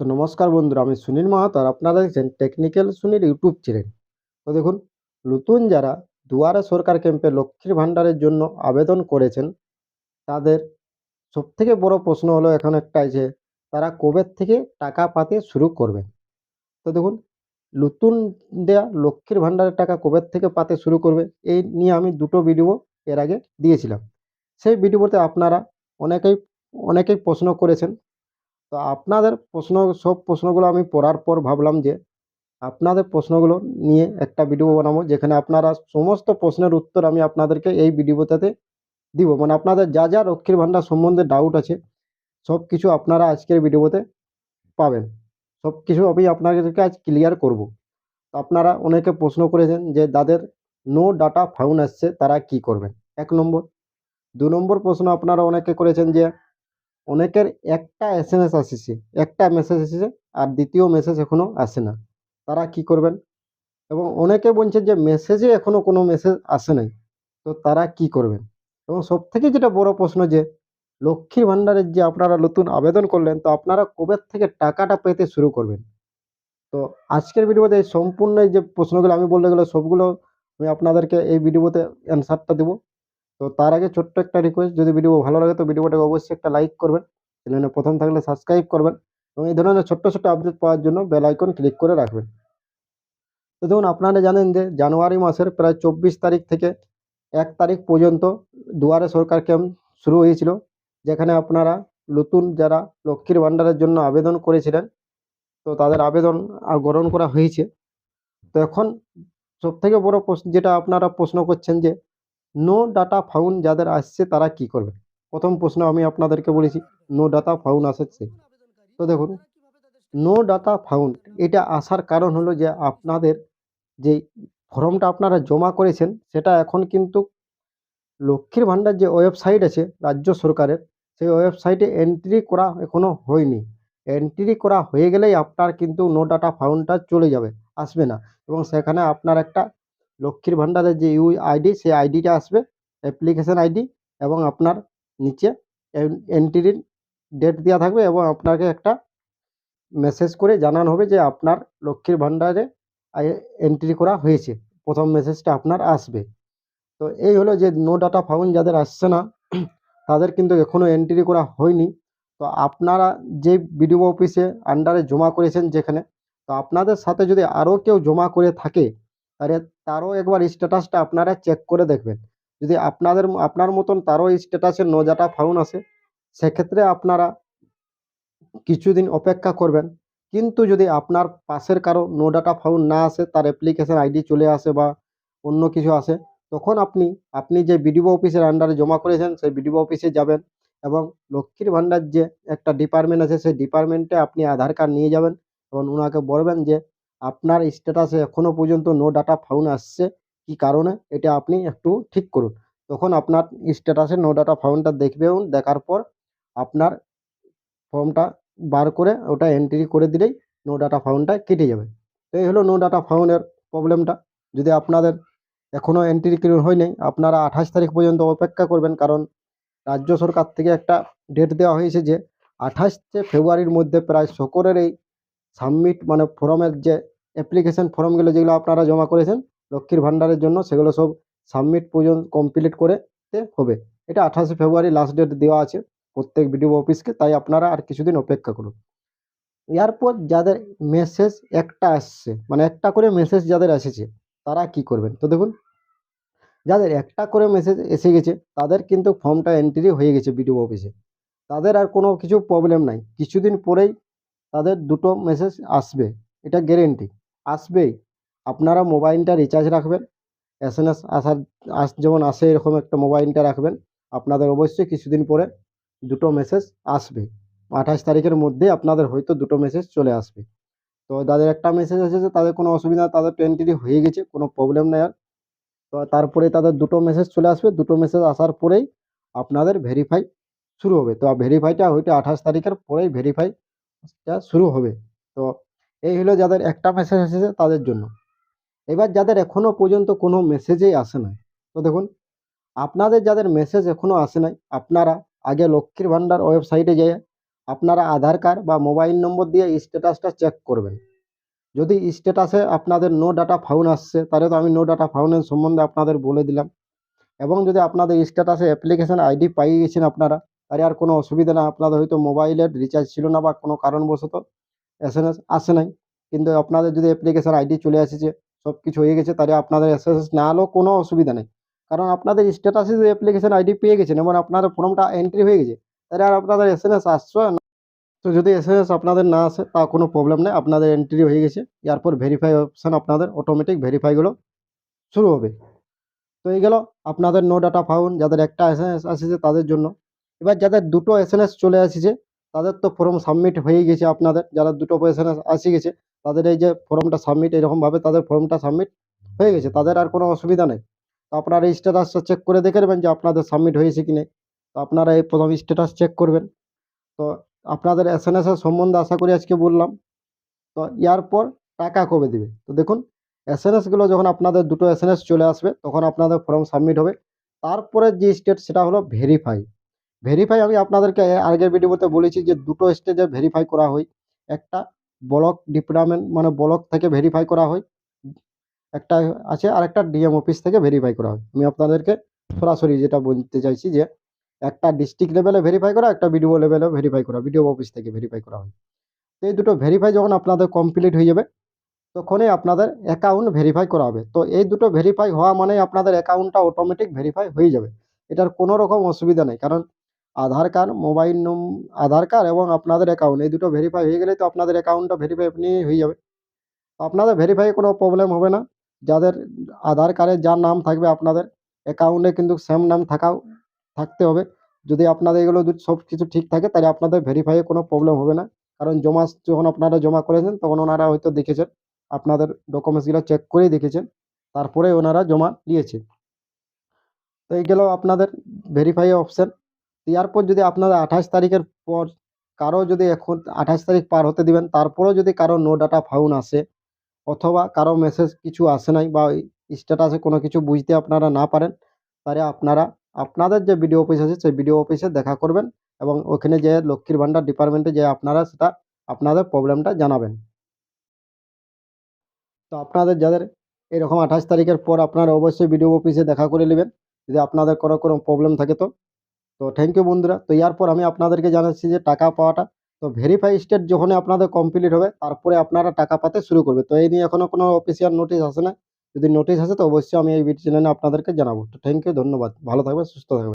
তো নমস্কার বন্ধুরা, আমি সুনীল মাহাতো আর আপনারা দেখছেন টেকনিক্যাল সুনীল ইউটিউব চ্যানেল। তো দেখুন, নতুন যারা দুয়ারে সরকার ক্যাম্পে লক্ষ্মীর ভাণ্ডারের জন্য আবেদন করেছেন, তাদের সবথেকে বড় প্রশ্ন হলো এখন একটাই যে, তারা কবে থেকে টাকা পাতে শুরু করবে তো দেখুন, নতুন দেয়া লক্ষ্মীর ভাণ্ডারের টাকা কবে থেকে পাতে শুরু করবে, এই নিয়ে আমি দুটো ভিডিও এর আগে দিয়েছিলাম। সেই ভিডিওতে আপনারা অনেকেই অনেকেই প্রশ্ন করেছেন তো আপনাদের প্রশ্ন, সব প্রশ্নগুলো আমি পড়ার পর ভাবলাম যে আপনাদের প্রশ্নগুলো নিয়ে একটা ভিডিও বানাবো, যেখানে আপনারা সমস্ত প্রশ্নের উত্তর আমি আপনাদেরকে এই ভিডিওটাতে দিব। মানে আপনাদের যা যা রক্ষীর ভাণ্ডার সম্বন্ধে ডাউট আছে, সব কিছু আপনারা আজকের ভিডিওতে পাবেন। সব কিছু আমি আপনাদেরকে আজ ক্লিয়ার করব। তো আপনারা অনেকে প্রশ্ন করেছেন যে যাদের নো ডাটা ফাউন আসছে, তারা কি করবেন এক নম্বর। দু নম্বর প্রশ্ন আপনারা অনেকে করেছেন যে অনেকের একটা এস এম এস আসছে, একটা মেসেজ এসেছে আর দ্বিতীয় মেসেজ এখনও আসে না। তারা কি করবেন? এবং অনেকে বলছেন যে মেসেজে এখনও কোনো মেসেজ আসে নাই, তো তারা কি করবেন? এবং সব থেকে যেটা বড় প্রশ্ন যে লক্ষ্মীর ভাণ্ডারের যে আপনারা নতুন আবেদন করলেন, তো আপনারা কবে থেকে টাকাটা পেতে শুরু করবেন? তো আজকের ভিডিওতে এই সম্পূর্ণ যে প্রশ্নগুলো আমি বলতে গেলে সবগুলো আমি আপনাদেরকে এই ভিডিওতে অ্যান্সারটা দেবো। তো তার আগে ছোট্ট একটা রিকোয়েস্ট যদি ভিডিও ভালো লাগে তো ভিডিওটাকে অবশ্যই একটা লাইক করবেন চ্যানেলে প্রথম থাকলে সাবস্ক্রাইব করবেন এবং এই ধরনের ছোট্ট ছোট্ট আপডেট পাওয়ার জন্য বেল আইকন ক্লিক করে রাখবেন। তো দেখুন, আপনারা জানেন যে জানুয়ারি মাসের প্রায় চব্বিশ তারিখ থেকে এক তারিখ পর্যন্ত দুয়ারে সরকার ক্যাম্প শুরু হয়েছিল, যেখানে আপনারা নতুন যারা লক্ষ্মীর ভাণ্ডারের জন্য আবেদন করেছিলেন, তো তাদের আবেদন গ্রহণ করা হয়েছে। তো এখন সব থেকে বড় প্রশ্ন, যেটা আপনারা প্রশ্ন করছেন যে নো ডাটা ফাউন যাদের আসছে তারা কি করবে? প্রথম প্রশ্ন আমি আপনাদেরকে বলেছি নো ডাটা ফাউন আসছে। তো দেখুন নো ডাটা ফাউন্ড এটা আসার কারণ হলো যে আপনাদের যে ফর্মটা আপনারা জমা করেছেন, সেটা এখন কিন্তু লক্ষ্মীর ভাণ্ডার যে ওয়েবসাইট আছে রাজ্য সরকারের, সেই ওয়েবসাইটে এন্ট্রি করা এখনও হয়নি। এন্ট্রি করা হয়ে গেলেই আপনার কিন্তু নো ডাটা ফাউন্ডটা চলে যাবে, আসবে না। এবং সেখানে আপনার একটা লক্ষ্মীর ভাণ্ডারের যে ইউ আইডি সেই আইডিটা আসবে অ্যাপ্লিকেশন আইডি এবং আপনার নিচে এন্ট্রির ডেট দেওয়া থাকবে এবং আপনাকে একটা মেসেজ করে জানানো হবে যে আপনার লক্ষ্মীর ভাণ্ডারে এন্ট্রি করা হয়েছে। প্রথম মেসেজটা আপনার আসবে। তো এই হলো যে নো ডাটা ফাউন্ড যাদের আসছে না, তাদের কিন্তু এখনও এন্ট্রি করা হয়নি। তো আপনারা যে বিডিও অফিসে আন্ডারে জমা করেছেন যেখানে, তো আপনাদের সাথে যদি আরও কেউ জমা করে থাকে, তাহলে তারও একবার স্ট্যাটাসটা আপনারা চেক করে দেখবেন। যদি আপনাদের আপনার মতন তারও স্ট্যাটাসে নো ডাটা ফাউন্ড আসে সেক্ষেত্রে আপনারা কিছুদিন অপেক্ষা করবেন। কিন্তু যদি আপনার পাশের কারও নো ডাটা ফাউন্ড না আসে তার অ্যাপ্লিকেশন আইডি চলে আসে বা অন্য কিছু আসে, তখন আপনি আপনি যে বিডিও অফিসের আন্ডারে জমা করেছেন, সেই বিডিও অফিসে যাবেন এবং লক্ষ্মীর ভাণ্ডার যে একটা ডিপার্টমেন্ট আছে, সেই ডিপার্টমেন্টে আপনি আধার কার্ড নিয়ে যাবেন এবং ওনাকে বলবেন যে আপনার স্ট্যাটাসে এখনও পর্যন্ত নো ডাটা ফাউন্ড আসছে। কি কারণে? এটা আপনি একটু ঠিক করুন। তখন আপনার স্ট্যাটাসে নো ডাটা ফাউন্ডটা দেখবেন, দেখার পর আপনার ফর্মটা বার করে ওটা এন্ট্রি করে দিলেই নো ডাটা ফাউন্ডটা কেটে যাবে। তো এই হলো নো ডাটা ফাউন্ডের প্রবলেমটা যদি আপনাদের এখনও এন্ট্রি হয় নাই আপনারা আঠাশ তারিখ পর্যন্ত অপেক্ষা করবেন, কারণ রাজ্য সরকার থেকে একটা ডেট দেওয়া হয়েছে যে আঠাশে ফেব্রুয়ারির মধ্যে প্রায় সকলের এই সাবমিট মানে ফর্মের যে অ্যাপ্লিকেশন ফর্মগুলো যেগুলো আপনারা জমা করেছেন, লক্ষ্মীর ভাণ্ডারের জন্য সেগুলো সব সাবমিট পর্যন্ত কমপ্লিট করতে হবে। এটা আঠাশে ফেব্রুয়ারি লাস্ট ডেট দেওয়া আছে প্রত্যেক বিডিও অফিসকে তাই আপনারা আর কিছুদিন অপেক্ষা করুন। এরপর যাদের মেসেজ একটা আসছে মানে একটা করে মেসেজ যাদের এসেছে, তারা কি করবেন? তো দেখুন, যাদের একটা করে মেসেজ এসে গেছে, তাদের কিন্তু ফর্মটা এন্ট্রি হয়ে গেছে বিডিও অফিসে তাদের আর কোনো কিছু প্রবলেম নাই। কিছুদিন পরেই তাদের দুটো মেসেজ আসবে, এটা গ্যারেন্টি আসবেই। আপনারা মোবাইলটা রিচার্জ রাখবেন। এস এম এস আসার, আস, যেমন আসে এরকম একটা মোবাইলটা রাখবেন, আপনাদের অবশ্যই কিছুদিন পরে দুটো মেসেজ আসবে। আঠাশ তারিখের মধ্যে আপনাদের হয়তো দুটো মেসেজ চলে আসবে। তো যাদের একটা মেসেজ এসেছে, তাদের কোনো অসুবিধা, তাদের এন্ট্রি হয়ে গেছে, কোনো প্রবলেম নেই আর। তো তারপরে তাদের দুটো মেসেজ চলে আসবে। দুটো মেসেজ আসার পরেই আপনাদের ভেরিফাই শুরু হবে। তো ভেরিফাইটা হয়তো আঠাশ তারিখের পরেই ভেরিফাইটা শুরু হবে। তো এই হলো যাদের একটা মেসেজ এসেছে তাদের জন্য। এবার যাদের এখনও পর্যন্ত কোনো মেসেজেই আসে নাই, তো দেখুন, আপনাদের যাদের মেসেজ এখনও আসে নাই, আপনারা আগে লক্ষ্মীর ভাণ্ডার ওয়েবসাইটে যেয়ে আপনারা আধার কার্ড বা মোবাইল নম্বর দিয়ে স্ট্যাটাসটা চেক করবেন। যদি স্ট্যাটাসে আপনাদের নো ডাটা ফাউন আসছে, তাহলে তো আমি নো ডাটা ফাউনের সম্বন্ধে আপনাদের বলে দিলাম। এবং যদি আপনাদের স্ট্যাটাসে অ্যাপ্লিকেশন আইডি পাই গেছেন আপনারা তাহলে আর কোনো অসুবিধা না। আপনাদের হয়তো মোবাইলের রিচার্জ ছিল না বা কোনো কারণবশত এস এম এস আসে নাই। কিন্তু আপনাদের যদি অ্যাপ্লিকেশন আইডি চলে এসেছে সব কিছু হয়ে গেছে, তাহলে আপনাদের এস এস না হলেও কোনো অসুবিধা নেই। কারণ আপনাদের স্ট্যাটাসে যদি অ্যাপ্লিকেশন আইডি পেয়ে গেছেন, এবং আপনাদের ফর্মটা এন্ট্রি হয়ে গেছে, তাহলে আর আপনাদের এস এম এস আসছে না। তো যদি এস এম এস আপনাদের না আসে, তা কোনো প্রবলেম নেই। আপনাদের এন্ট্রি হয়ে গেছে, এরপর ভেরিফাই অপশান আপনাদের অটোমেটিক ভেরিফাইগুলো শুরু হবে। তো এই গেল আপনাদের নো ডাটা ফাউন্ড যাদের একটা এস এম এস আসছে তাদের জন্য এবার যাদের দুটো এস চলে আসছে, তাদের তো ফর্ম সাবমিট হয়ে গেছে আপনাদের। যারা দুটো এস এস আসে গেছে, তাদের এই যে ফর্মটা সাবমিট এরকমভাবে তাদের ফর্মটা সাবমিট হয়ে গেছে। তাদের আর কোনো অসুবিধা নেই। তো আপনারা স্ট্যাটাসটা চেক করে দেখে নেবেন যে আপনাদের সাবমিট হয়েছে কি নেই। তো আপনারা এই প্রথম স্ট্যাটাস চেক করবেন। তো আপনাদের এস এম এসের সম্বন্ধে আশা করি আজকে বললাম। তো পর টাকা কবে দিবে? তো দেখুন এস এন এসগুলো যখন আপনাদের দুটো এস এন এস চলে আসবে, তখন আপনাদের ফর্ম সাবমিট হবে। তারপরে যে স্টেট সেটা হলো ভেরিফাই ভেরিফাই আমি আপনাদেরকে আগের ভিডিওতে বলেছি যে দুটো স্টেজে ভেরিফাই করা হয়। একটা ব্লক ডিপার্টমেন্ট মানে ব্লক থেকে ভেরিফাই করা হয়। একটা আছে আর একটা ডিএম অফিস থেকে ভেরিফাই করা হয়। আমি আপনাদেরকে সরাসরি যেটা বলতে চাইছি যে একটা ডিস্ট্রিক্ট লেভেলে ভেরিফাই করা, একটা বিডিও লেভেলে ভেরিফাই করা বিডিও অফিস থেকে ভেরিফাই করা হয়। এই দুটো ভেরিফাই যখন আপনাদের কমপ্লিট হয়ে যাবে, তখনই আপনাদের অ্যাকাউন্ট ভেরিফাই করা হবে। তো এই দুটো ভেরিফাই হওয়া মানে আপনাদের অ্যাকাউন্টটা অটোমেটিক ভেরিফাই হয়ে যাবে। এটার কোনো রকম অসুবিধা নেই। কারণ আধার কার্ড, মোবাইল নম, আধার কার্ড এবং আপনাদের অ্যাকাউন্ট এই দুটো ভেরিফাই হয়ে গেলে তো আপনাদের অ্যাকাউন্টটা ভেরিফাই এমনি হয়ে যাবে। আপনাদের ভেরিফাই কোনো প্রবলেম হবে না। যাদের আধার কার্ডে যার নাম থাকবে আপনাদের অ্যাকাউন্টে কিন্তু সেম নাম থাকাও, থাকতে হবে। যদি আপনাদের এগুলো সব কিছু ঠিক থাকে তাহলে আপনাদের ভেরিফাইয়ে কোনো প্রবলেম হবে না। কারণ জমা যখন আপনারা জমা করেছেন তখন ওনারা হয়তো দেখেছেন, আপনাদের ডকুমেন্টসগুলো চেক করেই দেখেছেন। তারপরে ওনারা জমা নিয়েছে। তো এই গেল আপনাদের ভেরিফাই অপশান এরপর যদি আপনারা আঠাশ তারিখের পর কারও যদি এখন আঠাশ তারিখ পার হতে দিবেন, তারপরেও যদি কারও নো ডাটা ফাউন আসে অথবা কারও মেসেজ কিছু আসে নাই বা স্ট্যাটাসে কোনো কিছু বুঝতে আপনারা না পারেন, তাহলে আপনারা, আপনাদের যে বিডিও অফিস আছে, সেই বিডিও অফিসে দেখা করবেন এবং ওখানে যে লক্ষ্মীর ভাণ্ডার ডিপার্টমেন্টে যে আপনারা সেটা আপনাদের প্রবলেমটা জানাবেন। তো আপনাদের যাদের এরকম আঠাশ তারিখের পর আপনারা অবশ্যই বিডিও অফিসে দেখা করে নেবেন, যদি আপনাদের কোনো কোনো প্রবলেম থাকে তো। তো থ্যাংক ইউ বন্ধুরা। তো এরপর আমি আপনাদেরকে জানাচ্ছি যে টাকা পাওয়াটা, তো ভেরিফাই স্টেট যখন আপনাদের কমপ্লিট হবে, তারপরে আপনারা টাকা পাতে শুরু করবে। তো এই নিয়ে এখনও কোনো অফিসিয়াল নোটিশ আসে না। যদি নোটিশ আসে তো অবশ্যই আমি এই ভিডিও চ্যানেলে আপনাদেরকে জানাব। তো থ্যাংক ইউ ধন্যবাদ। ভালো থাকবে সুস্থ থাকবেন।